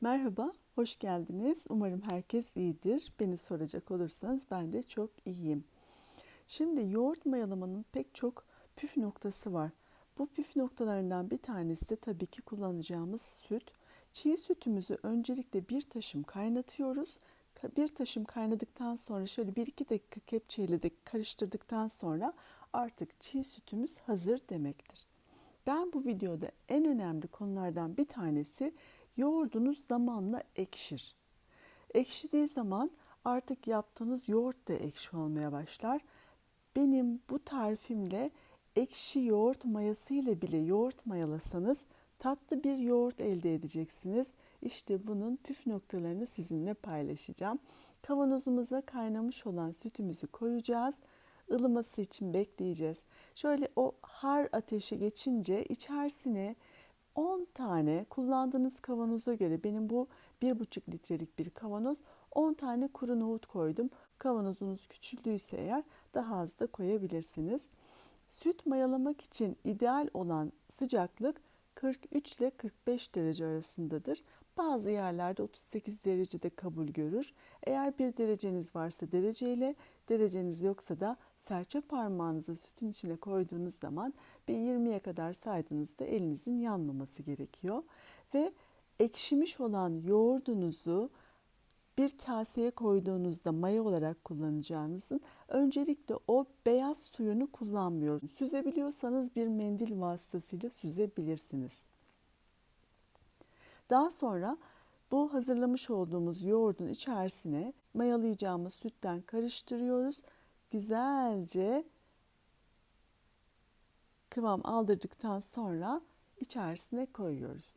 Merhaba, hoş geldiniz. Umarım herkes iyidir. Beni soracak olursanız ben de çok iyiyim. Şimdi yoğurt mayalamanın pek çok püf noktası var. Bu püf noktalarından bir tanesi de tabii ki kullanacağımız süt. Çiğ sütümüzü öncelikle bir taşım kaynatıyoruz. Bir taşım kaynadıktan sonra şöyle bir iki dakika kepçeyle de karıştırdıktan sonra artık çiğ sütümüz hazır demektir. Ben bu videoda en önemli konulardan bir tanesi yoğurdunuz zamanla ekşir. Ekşidiği zaman artık yaptığınız yoğurt da ekşi olmaya başlar. Benim bu tarifimle ekşi yoğurt mayası ile bile yoğurt mayalasanız tatlı bir yoğurt elde edeceksiniz. İşte bunun püf noktalarını sizinle paylaşacağım. Kavanozumuza kaynamış olan sütümüzü koyacağız. Ilıması için bekleyeceğiz. Şöyle o har ateşi geçince içerisine 10 tane kullandığınız kavanoza göre benim bu 1,5 litrelik bir kavanoz 10 tane kuru nohut koydum. Kavanozunuz küçüldüyse eğer daha az da koyabilirsiniz. Süt mayalamak için ideal olan sıcaklık 43 ile 45 derece arasındadır. Bazı yerlerde 38 derecede kabul görür. Eğer bir dereceniz varsa dereceyle, dereceniz yoksa da serçe parmağınızı sütün içine koyduğunuz zaman bir 20'ye kadar saydığınızda elinizin yanmaması gerekiyor. Ve ekşimiş olan yoğurdunuzu bir kaseye koyduğunuzda maya olarak kullanacağınızın öncelikle o beyaz suyunu kullanmıyoruz. Süzebiliyorsanız bir mendil vasıtasıyla süzebilirsiniz. Daha sonra bu hazırlamış olduğumuz yoğurdun içerisine mayalayacağımız sütten karıştırıyoruz. Güzelce kıvam aldırdıktan sonra içerisine koyuyoruz.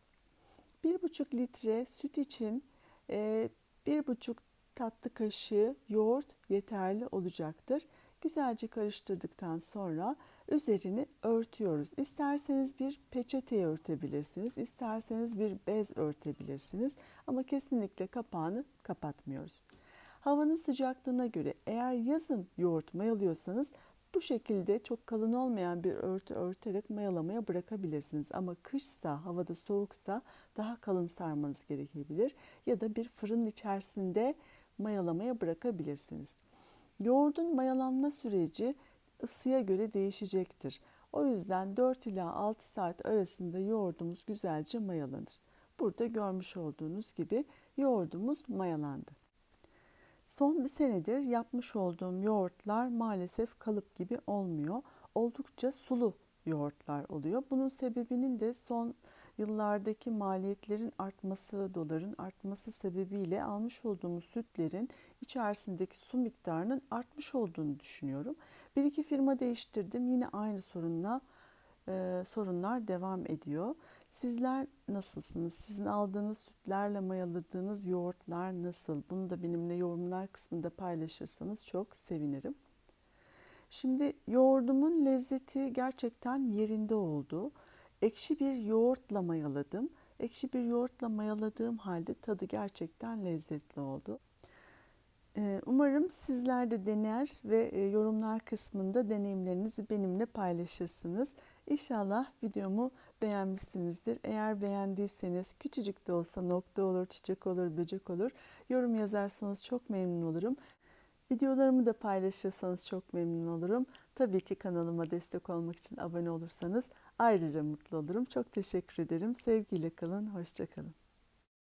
1,5 litre süt için e, bir buçuk tatlı kaşığı yoğurt yeterli olacaktır. Güzelce karıştırdıktan sonra üzerini örtüyoruz. İsterseniz bir peçeteye örtebilirsiniz, isterseniz bir bez örtebilirsiniz ama kesinlikle kapağını kapatmıyoruz. Havanın sıcaklığına göre eğer yazın yoğurt mayalıyorsanız bu şekilde çok kalın olmayan bir örtü örterek mayalamaya bırakabilirsiniz. Ama kışsa, havada soğuksa daha kalın sarmanız gerekebilir. Ya da bir fırın içerisinde mayalamaya bırakabilirsiniz. Yoğurdun mayalanma süreci ısıya göre değişecektir. O yüzden 4 ila 6 saat arasında yoğurdumuz güzelce mayalanır. Burada görmüş olduğunuz gibi yoğurdumuz mayalandı. Son bir senedir yapmış olduğum yoğurtlar maalesef kalıp gibi olmuyor. Oldukça sulu yoğurtlar oluyor. Bunun sebebinin de son yıllardaki maliyetlerin artması, doların artması sebebiyle almış olduğumuz sütlerin içerisindeki su miktarının artmış olduğunu düşünüyorum. Bir iki firma değiştirdim. Yine aynı sorunla e, sorunlar devam ediyor. Sizler nasılsınız? Sizin aldığınız sütlerle mayaladığınız yoğurtlar nasıl? Bunu da benimle yorumlar kısmında paylaşırsanız çok sevinirim. Şimdi yoğurdumun lezzeti gerçekten yerinde oldu. Ekşi bir yoğurtla mayaladım. Ekşi bir yoğurtla mayaladığım halde tadı gerçekten lezzetli oldu. Ee, umarım sizler de dener ve e, yorumlar kısmında deneyimlerinizi benimle paylaşırsınız. İnşallah videomu beğenmişsinizdir. Eğer beğendiyseniz küçücük de olsa nokta olur, çiçek olur, böcek olur. Yorum yazarsanız çok memnun olurum. Videolarımı da paylaşırsanız çok memnun olurum. Tabii ki kanalıma destek olmak için abone olursanız ayrıca mutlu olurum. Çok teşekkür ederim. Sevgiyle kalın, hoşçakalın.